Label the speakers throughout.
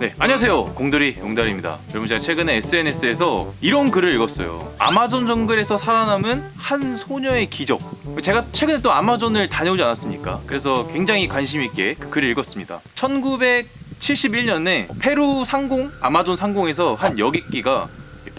Speaker 1: 네, 안녕하세요. 공돌이 용달입니다. 여러분 제가 최근에 SNS에서 이런 글을 읽었어요. 아마존 정글에서 살아남은 한 소녀의 기적. 제가 최근에 또 아마존을 다녀오지 않았습니까? 그래서 굉장히 관심 있게 그 글을 읽었습니다. 1971년에 페루 상공, 아마존 상공에서 한 여객기가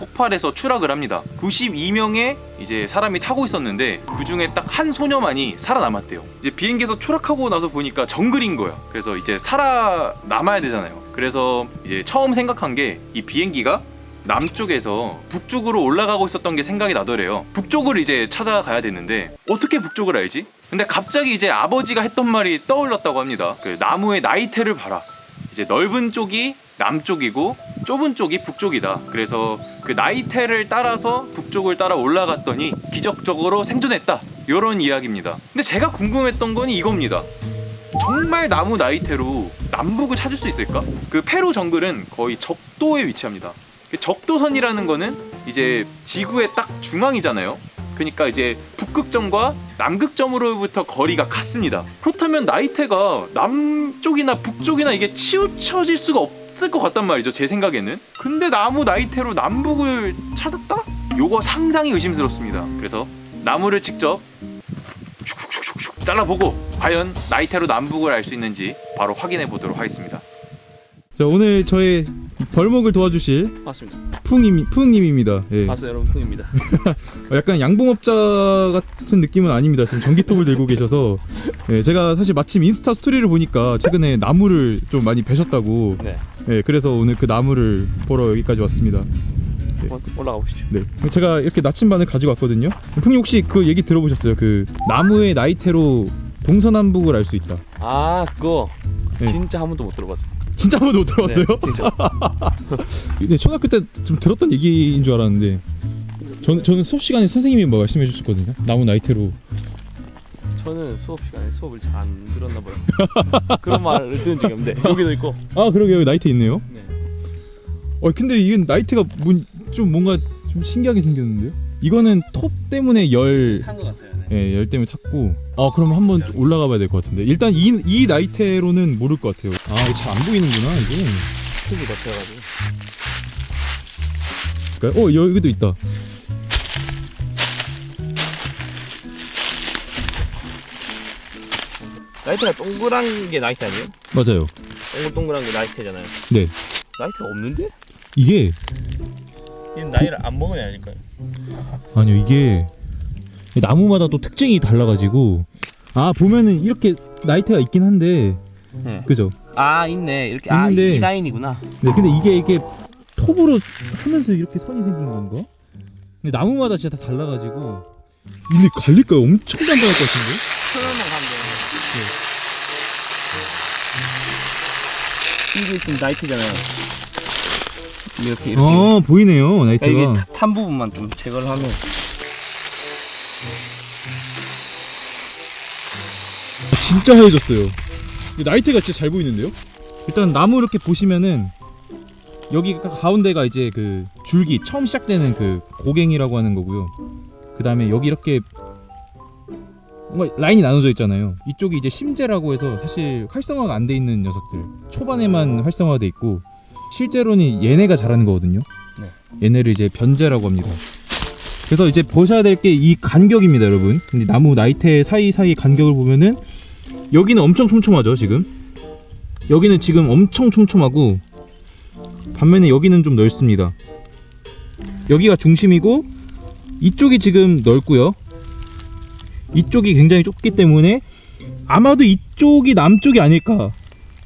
Speaker 1: 폭발해서 추락을 합니다. 92명의 이제 사람이 타고 있었는데 그 중에 딱 한 소녀만이 살아남았대요. 이제 비행기에서 추락하고 나서 보니까 정글인 거야. 그래서 이제 살아남아야 되잖아요. 그래서 이제 처음 생각한 게 이 비행기가 남쪽에서 북쪽으로 올라가고 있었던 게 생각이 나더래요. 북쪽을 이제 찾아가야 되는데 어떻게 북쪽을 알지? 근데 갑자기 이제 아버지가 했던 말이 떠올랐다고 합니다. 그 나무의 나이테를 봐라. 이제 넓은 쪽이 남쪽이고 좁은 쪽이 북쪽이다. 그래서 그 나이테를 따라서 북쪽을 따라 올라갔더니 기적적으로 생존했다. 이런 이야기입니다. 근데 제가 궁금했던 건 이겁니다. 정말 나무 나이테로 남북을 찾을 수 있을까? 그 페루 정글은 거의 적도에 위치합니다. 그 적도선이라는 거는 이제 지구의 딱 중앙이잖아요. 그러니까 이제 북극점과 남극점으로부터 거리가 같습니다. 그렇다면 나이테가 남쪽이나 북쪽이나 이게 치우쳐질 수가 없을 것 같단 말이죠. 제 생각에는. 근데 나무 나이테로 남북을 찾았다? 요거 상당히 의심스럽습니다. 그래서 나무를 직접 슉슉슉슉 잘라보고 과연 나이테로 남북을 알 수 있는지 바로 확인해 보도록 하겠습니다.
Speaker 2: 자 오늘 저의 벌목을 도와주실
Speaker 3: 맞습니다.
Speaker 2: 푸님 푸님입니다. 예.
Speaker 3: 맞습니다. 여러분 풍입니다.
Speaker 2: 어, 약간 양봉업자 같은 느낌은 아닙니다. 지금 전기톱을 들고 계셔서 예, 제가 사실 마침 인스타 스토리를 보니까 최근에 나무를 좀 많이 베셨다고
Speaker 3: 네.
Speaker 2: 예, 그래서 오늘 그 나무를 보러 여기까지 왔습니다.
Speaker 3: 한번 올라가 보시죠.
Speaker 2: 네, 제가 이렇게 나침반을 가지고 왔거든요. 풍님 혹시 그 얘기 들어보셨어요? 그 나무의 나이테로 동서남북을 알 수 있다.
Speaker 3: 아 그거
Speaker 2: 네.
Speaker 3: 진짜 한 번도 못 들어봤어요.
Speaker 2: 진짜 한 번도 못 들어봤어요?
Speaker 3: 네, 진짜.
Speaker 2: 네, 초등학교 때 좀 들었던 얘기인 줄 알았는데 전, 저는 수업 시간에 선생님이 뭐 말씀해 주셨거든요. 나무 나이테로
Speaker 3: 저는 수업 시간에 수업을 잘 안 들었나 봐요. 그런 말을 들은 적이 없는데 여기도 있고.
Speaker 2: 아 그러게요 여기 나이테 있네요.
Speaker 3: 네.
Speaker 2: 어 근데 이게 나이테가 뭔, 좀 뭔가 좀 신기하게 생겼는데요? 이거는 톱 때문에 열,
Speaker 3: 탄것 같아요. 네.
Speaker 2: 예, 열 때문에 탔고 아 그럼 한번 올라가 봐야 될 것 같은데 일단 이, 이 나이테로는 모를 것 같아요 아 이게 잘 안 보이는구나 이게
Speaker 3: 톱이 덮여가지고.
Speaker 2: 그러니까, 어 여기도 있다
Speaker 3: 나이트가 동그란 게 나이트 아니에요?
Speaker 2: 맞아요
Speaker 3: 동글동글한 게 나이트잖아요.
Speaker 2: 네
Speaker 3: 나이트가 없는데?
Speaker 2: 이게
Speaker 3: 이 나이를 안 먹어야 아닐까요?
Speaker 2: 아니요 이게 나무마다 또 특징이 달라가지고 아 보면은 이렇게 나이테가 있긴 한데
Speaker 3: 네.
Speaker 2: 그죠
Speaker 3: 아 있네. 이렇게
Speaker 2: 아, 이- 이
Speaker 3: 라인이구나.
Speaker 2: 네 근데 이게 이게 톱으로 하면서 이렇게 선이 생긴 건가? 근데 나무마다 진짜 다 달라가지고 근데 갈릴까요? 엄청 단단할 것 같은데?
Speaker 3: 이게 지금 나이트잖아요. 이렇게 이렇게.
Speaker 2: 아 보이네요
Speaker 3: 그러니까 이게 타- 탄 부분만 좀 제거를 하면
Speaker 2: 진짜 하얘졌어요 이 나이테가 진짜 잘 보이는데요? 일단 나무 이렇게 보시면은 여기 가- 가운데가 이제 그 줄기 처음 시작되는 그 고갱이라고 하는 거고요 그 다음에 여기 이렇게 뭔가 라인이 나눠져 있잖아요. 이쪽이 이제 심재라고 해서 사실 활성화가 안 돼 있는 녀석들. 초반에만 활성화가 돼 있고 실제로는 얘네가 자라는 거거든요.
Speaker 3: 네.
Speaker 2: 얘네를 이제 변제라고 합니다. 그래서 이제 보셔야 될 게 이 간격입니다 여러분. 근데 나무 나이테 사이사이 간격을 보면은 여기는 엄청 촘촘하죠 지금. 여기는 지금 엄청 촘촘하고 반면에 여기는 좀 넓습니다. 여기가 중심이고 이쪽이 지금 넓고요 이쪽이 굉장히 좁기 때문에 아마도 이쪽이 남쪽이 아닐까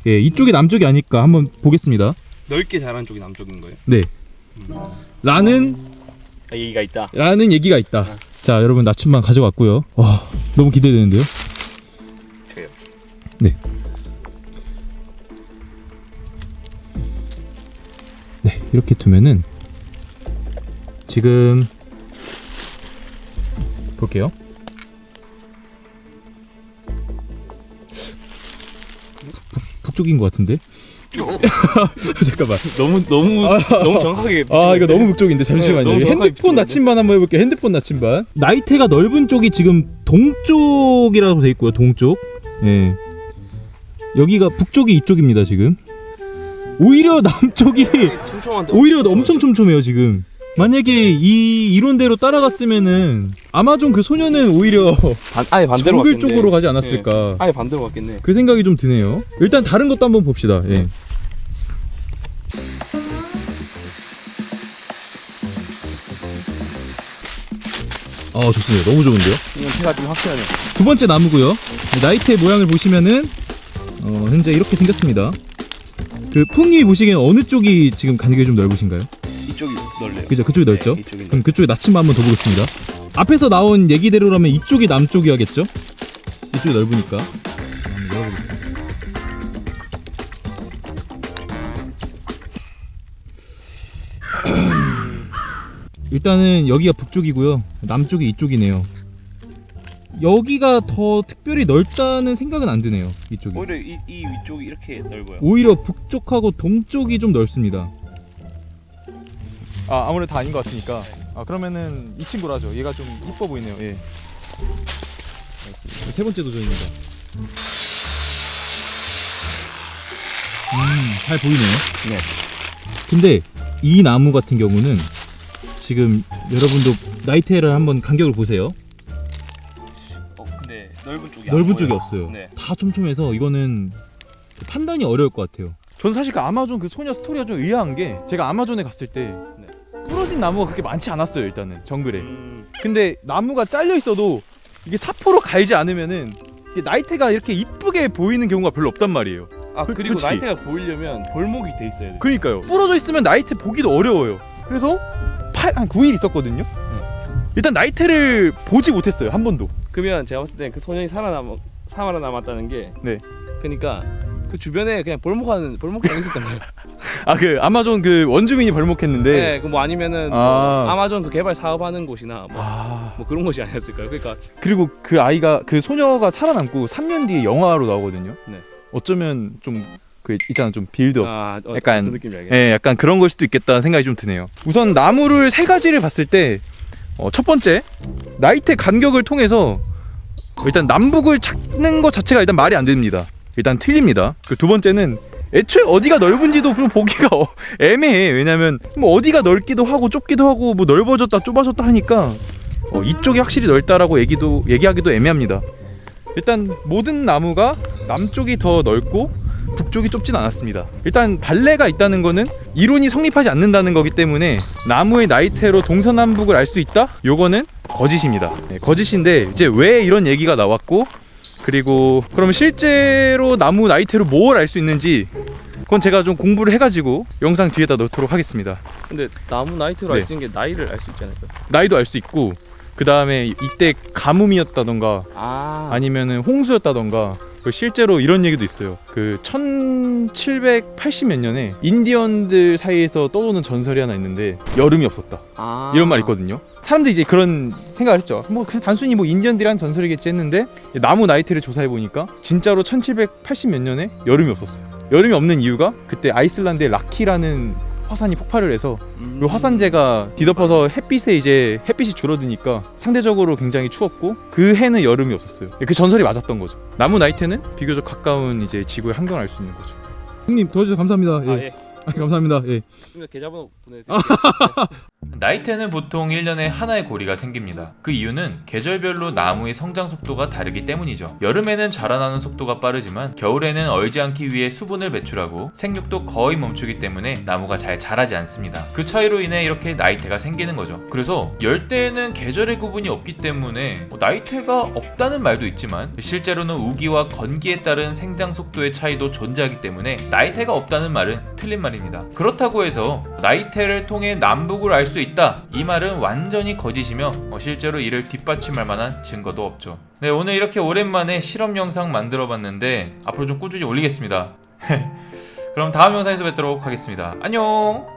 Speaker 2: 예 이쪽이 남쪽이 아닐까 한번 보겠습니다
Speaker 3: 넓게 자란 쪽이 남쪽인 거예요.
Speaker 2: 네 라는
Speaker 3: 아, 얘기가 있다.
Speaker 2: 라는 얘기가 있다
Speaker 3: 아.
Speaker 2: 자 여러분 나침반 가져왔고요 와 너무 기대되는데요
Speaker 3: 저요.
Speaker 2: 네. 네, 이렇게 두면은 지금 볼게요. 북- 북쪽인 것 같은데? 잠깐만.
Speaker 3: 너무 너무
Speaker 2: 아,
Speaker 3: 너무 정확하게.
Speaker 2: 아 이거 너무 북쪽인데 잠시만요.
Speaker 3: 네,
Speaker 2: 핸드폰. 나침반 한번 해볼게요. 핸드폰 나침반. 나이테가 넓은 쪽이 지금 동쪽이라고 돼 있고요. 동쪽. 예. 여기가 북쪽이 이쪽입니다 지금. 오히려 남쪽이
Speaker 3: 촘촘한데
Speaker 2: 오히려 엄청 촘촘해요 지금. 만약에 이 이론대로 따라갔으면은 아마존 그 소녀는 오히려
Speaker 3: 반, 아예 반대로
Speaker 2: 정글
Speaker 3: 갔겠네.
Speaker 2: 쪽으로 가지 않았을까.
Speaker 3: 예, 아예 반대로 갔겠네.
Speaker 2: 그 생각이 좀 드네요. 일단 다른 것도 한번 봅시다. 예. 어 좋습니다. 너무 좋은데요.
Speaker 3: 이건 제가 좀 확실하네.
Speaker 2: 두 번째 나무고요. 나이트의 모양을 보시면은 어, 현재 이렇게 생겼습니다. 그 풍님이 보시기엔 어느 쪽이 지금 간격이 좀
Speaker 3: 넓으신가요?
Speaker 2: 그죠? 그쪽이 넓죠?
Speaker 3: 네, 이쪽이
Speaker 2: 그럼 그쪽에 나침반 한번 더 보겠습니다. 앞에서 나온 얘기대로라면 이쪽이 남쪽이야겠죠? 이쪽이 넓으니까. 한번 열어보겠습니다. 일단은 여기가 북쪽이고요. 남쪽이 이쪽이네요. 여기가 더 특별히 넓다는 생각은 안 드네요. 이쪽이.
Speaker 3: 오히려 이, 이 위쪽이 이렇게 넓어요.
Speaker 2: 오히려 북쪽하고 동쪽이 좀 넓습니다. 아 아무래도 다 아닌 것 같으니까. 아 그러면은 이 친구로 하죠. 얘가 좀 이뻐 보이네요. 예. 알겠습니다. 세 번째 도전입니다. 음 잘 보이네요.
Speaker 3: 네.
Speaker 2: 근데 이 나무 같은 경우는 지금 여러분도 나이테를 한번 간격을 보세요.
Speaker 3: 어 근데 넓은 쪽이
Speaker 2: 넓은 쪽이 없어요.
Speaker 3: 네.
Speaker 2: 다 촘촘해서 이거는 판단이 어려울 것 같아요. 저는 사실 그 아마존 그 소녀 스토리가 좀 의아한 게 제가 아마존에 갔을 때
Speaker 3: 네.
Speaker 2: 부러진 나무가 그렇게 많지 않았어요 일단은 정글에.
Speaker 3: 음,
Speaker 2: 근데 나무가 잘려 있어도 이게 사포로 갈지 않으면은 이게 나이테가 이렇게 이쁘게 보이는 경우가 별로 없단 말이에요.
Speaker 3: 아
Speaker 2: 솔-
Speaker 3: 그리고
Speaker 2: 솔직히.
Speaker 3: 나이트가 보이려면 볼목이 돼 있어야 돼.
Speaker 2: 그니까요. 부러져 있으면 나이테 보기도 어려워요. 그래서 8, 한 9일 있었거든요. 일단 나이테를 보지 못했어요 한 번도.
Speaker 3: 그러면 제가 봤을 때 그 소년이 살아남 살아남았다는 게
Speaker 2: 네.
Speaker 3: 그러니까 그 주변에 그냥 볼목하는 볼목이 있었단 말이에요.
Speaker 2: 아 그 아마존 그 원주민이 벌목했는데.
Speaker 3: 네, 그뭐 아니면은 뭐
Speaker 2: 아.
Speaker 3: 아마존 그 개발 사업하는 곳이나 뭐,
Speaker 2: 아.
Speaker 3: 뭐 그런 곳이 아니었을까요? 그러니까
Speaker 2: 그리고 그 아이가 그 소녀가 살아남고 3년 뒤에 영화로 나오거든요.
Speaker 3: 네.
Speaker 2: 어쩌면 좀 그 있잖아 좀 빌드업.
Speaker 3: 아, 어,
Speaker 2: 약간-
Speaker 3: 어떤 느낌인지 알겠네.
Speaker 2: 예, 약간 그런 걸 수도 있겠다는 생각이 좀 드네요. 우선 나무를 세 가지를 봤을 때, 어, 첫 번째, 나이테 간격을 통해서 일단 남북을 찾는 것 자체가 일단 말이 안 됩니다. 일단 틀립니다. 그 두 번째는 애초에 어디가 넓은지도 좀 보기가 어- 애매해. 왜냐면 뭐 어디가 넓기도 하고 좁기도 하고 뭐 넓어졌다 좁아졌다 하니까 어, 이쪽이 확실히 넓다라고 얘기도 얘기하기도 애매합니다. 일단 모든 나무가 남쪽이 더 넓고 북쪽이 좁진 않았습니다. 일단 발레가 있다는 거는 이론이 성립하지 않는다는 거기 때문에 나무의 나이테로 동서남북을 알 수 있다? 요거는 거짓입니다. 네, 거짓인데 이제 왜 이런 얘기가 나왔고 그리고 그럼 실제로 나무 나이테로 뭘 알 수 있는지 그건 제가 좀 공부를 해가지고 영상 뒤에다 넣도록 하겠습니다.
Speaker 3: 근데 나무 나이트로
Speaker 2: 네.
Speaker 3: 알수 있는 게 나이를 알 수 있지 않을까요?
Speaker 2: 나이도 알 수 있고 그 다음에 이때 가뭄이었다던가
Speaker 3: 아,
Speaker 2: 아니면은 홍수였다던가 그 실제로 이런 얘기도 있어요. 그 1780 몇 년에 인디언들 사이에서 떠도는 전설이 하나 있는데 여름이 없었다.
Speaker 3: 아.
Speaker 2: 이런 말이 있거든요. 사람들이 이제 그런 생각을 했죠. 뭐 그냥 단순히 뭐 인디언들이란 전설이겠지 했는데 나무 나이트를 조사해 보니까 진짜로 1780 몇 년에 여름이 없었어요. 여름이 없는 이유가 그때 아이슬란드의 라키라는 화산이 폭발을 해서
Speaker 3: 음.
Speaker 2: 그 화산재가 뒤덮어서 햇빛에 이제 햇빛이 줄어드니까 상대적으로 굉장히 추웠고 그 해는 여름이 없었어요. 그 전설이 맞았던 거죠. 나무 나이테는 비교적 가까운 이제 지구의 환경을 알 수 있는 거죠. 형님 도와주셔서 감사합니다.
Speaker 3: 아, 예.
Speaker 2: 감사합니다. 예.
Speaker 3: 좀 계좌번호 보내드릴게요.
Speaker 1: 나이테는 보통 1년에 하나의 고리가 생깁니다. 그 이유는 계절별로 나무의 성장 속도가 다르기 때문이죠. 여름에는 자라나는 속도가 빠르지만 겨울에는 얼지 않기 위해 수분을 배출하고 생육도 거의 멈추기 때문에 나무가 잘 자라지 않습니다. 그 차이로 인해 이렇게 나이테가 생기는 거죠. 그래서 열대에는 계절의 구분이 없기 때문에 뭐 나이테가 없다는 말도 있지만 실제로는 우기와 건기에 따른 생장 속도의 차이도 존재하기 때문에 나이테가 없다는 말은 틀린 말입니다. 그렇다고 해서 나이테를 통해 남북을 알 수 있다 이 말은 완전히 거짓이며 어, 실제로 이를 뒷받침할 만한 증거도 없죠. 네 오늘 이렇게 오랜만에 실험 영상 만들어봤는데 앞으로 좀 꾸준히 올리겠습니다. 그럼 다음 영상에서 뵙도록 하겠습니다. 안녕.